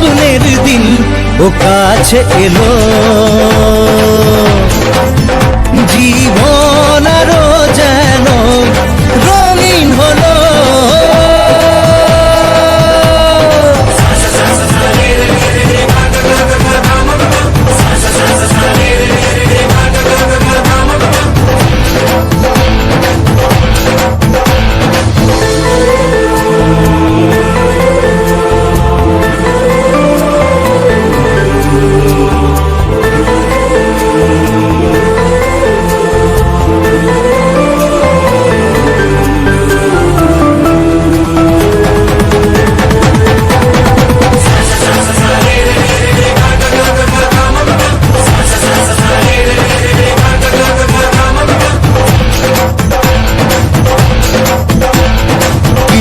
স্বপ্নের দিন ও কাছে এলো।